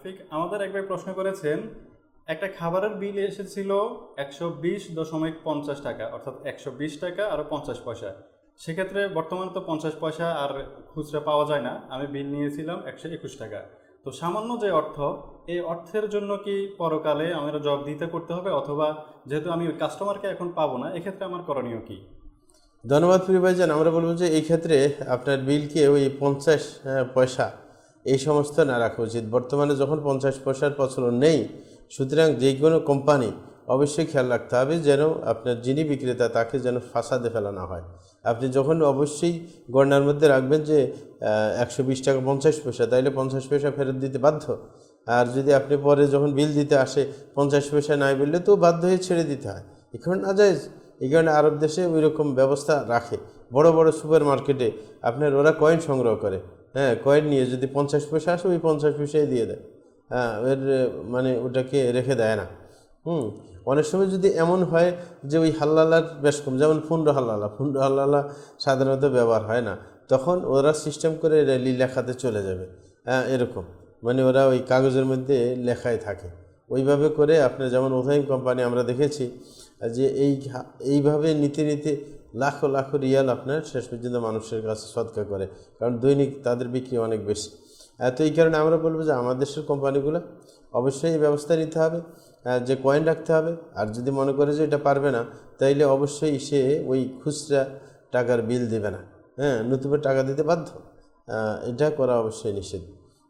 রাফিক আমাদের একবার প্রশ্ন করেছেন, একটা খাবারের বিল এসেছিল একশো বিশ দশমিক পঞ্চাশ টাকা, অর্থাৎ একশো বিশ টাকা আর পঞ্চাশ পয়সা। সেক্ষেত্রে বর্তমানে তো পঞ্চাশ পয়সা আর খুচরা পাওয়া যায় না, আমি বিল নিয়েছিলাম একশো একুশ টাকা। তো সামান্য যে অর্থ, এই অর্থের জন্য কি পরকালে আমার জব দিতে করতে হবে, অথবা যেহেতু আমি কাস্টমারকে এখন পাবো না, এক্ষেত্রে আমার করণীয় কি? ধন্যবাদ প্রিয় ভাইজান, আমরা বলব যে এই ক্ষেত্রে আপনার বিলকে ওই পঞ্চাশ পয়সা এই সমস্ত না রাখা উচিত। বর্তমানে যখন পঞ্চাশ পয়সার প্রচলন নেই, সুতরাং যে কোনো কোম্পানি অবশ্যই খেয়াল রাখতে হবে যেন আপনার যিনি বিক্রেতা তাকে যেন ফাসাদে ফেলা না হয়। আপনি যখন অবশ্যই গণনার মধ্যে রাখবেন যে একশো বিশ টাকা পঞ্চাশ পয়সা, তাইলে পঞ্চাশ পয়সা ফেরত দিতে বাধ্য। আর যদি আপনি পরে যখন বিল দিতে আসে, পঞ্চাশ পয়সা নাই বললে তো বাধ্য হয়ে ছেড়ে দিতে হয়। এখন না যায় এই কারণে আরব দেশে ওই রকম ব্যবস্থা রাখে। বড় বড় সুপার মার্কেটে আপনার ওরা কয়েন সংগ্রহ করে। হ্যাঁ কয়েন নিয়ে যদি পঞ্চাশ পয়সা আসে, ওই পঞ্চাশ পয়সাই দিয়ে দেয়। হ্যাঁ এর মানে ওটাকে রেখে দেয় না। হুম, অনেক সময় যদি এমন হয় যে ওই হাল্লালার বেশ কম, যেমন ফুন্ডো হাল্লালা, ফুন্ড হাল্লালা সাধারণত ব্যবহার হয় না। তখন ওরা সিস্টেম করে লেখাতে চলে যাবে। হ্যাঁ এরকম। মানে ওরা ওই কাগজের মধ্যে লেখাই থাকে। ওইভাবে করে আপনার যেমন ওথাইম কোম্পানি আমরা দেখেছি, যে এই, এইভাবে নিতে নিতে লাখো লাখো রিয়াল আপনার শেষ পর্যন্ত মানুষের কাছে সৎকার করে, কারণ দৈনিক তাদের বিক্রি অনেক বেশি। তো এই কারণে আমরা বলব যে আমাদের দেশের কোম্পানিগুলো অবশ্যই এই ব্যবস্থা নিতে হবে যে কয়েন রাখতে হবে। আর যদি মনে করে যে এটা পারবে না, তাইলে অবশ্যই সে ওই খুচরা টাকার বিল দেবে না। হ্যাঁ নতুবা টাকা দিতে বাধ্য। এটা করা অবশ্যই নিষেধ।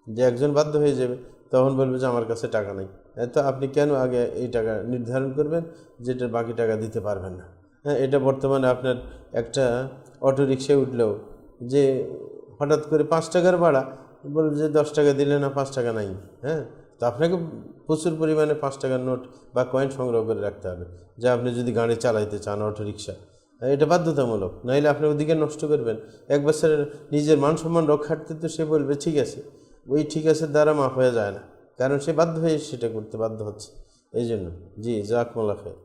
যে একজন বাধ্য হয়ে যাবে, তখন বলবে যে আমার কাছে টাকা নেই। এ তো আপনি কেন আগে এই টাকা নির্ধারণ করবেন যেটার বাকি টাকা দিতে পারবেন না? হ্যাঁ এটা বর্তমানে আপনার একটা অটো রিক্সায় উঠলেও যে হঠাৎ করে পাঁচ টাকার ভাড়া, বলবে যে দশ টাকা দিলে না পাঁচ টাকা নাই হ্যাঁ? তো আপনাকে প্রচুর পরিমাণে পাঁচ টাকার নোট বা কয়েন সংগ্রহ করে রাখতে হবে, যা আপনি যদি গাড়ি চালাইতে চান, অটো রিক্সা, এটা বাধ্যতামূলক, নাইলে আপনি ওদিকে নষ্ট করবেন। এক বছরের নিজের মান সম্মান রক্ষার্থে তো সে বলবে, ঠিক আছে। ওই ঠিক আছে দ্বারা মাফ হয়ে যায় না, কারণ সে বাধ্য হয়ে সেটা করতে বাধ্য হচ্ছে, এই জন্য। জি জাকমুল্লা খায়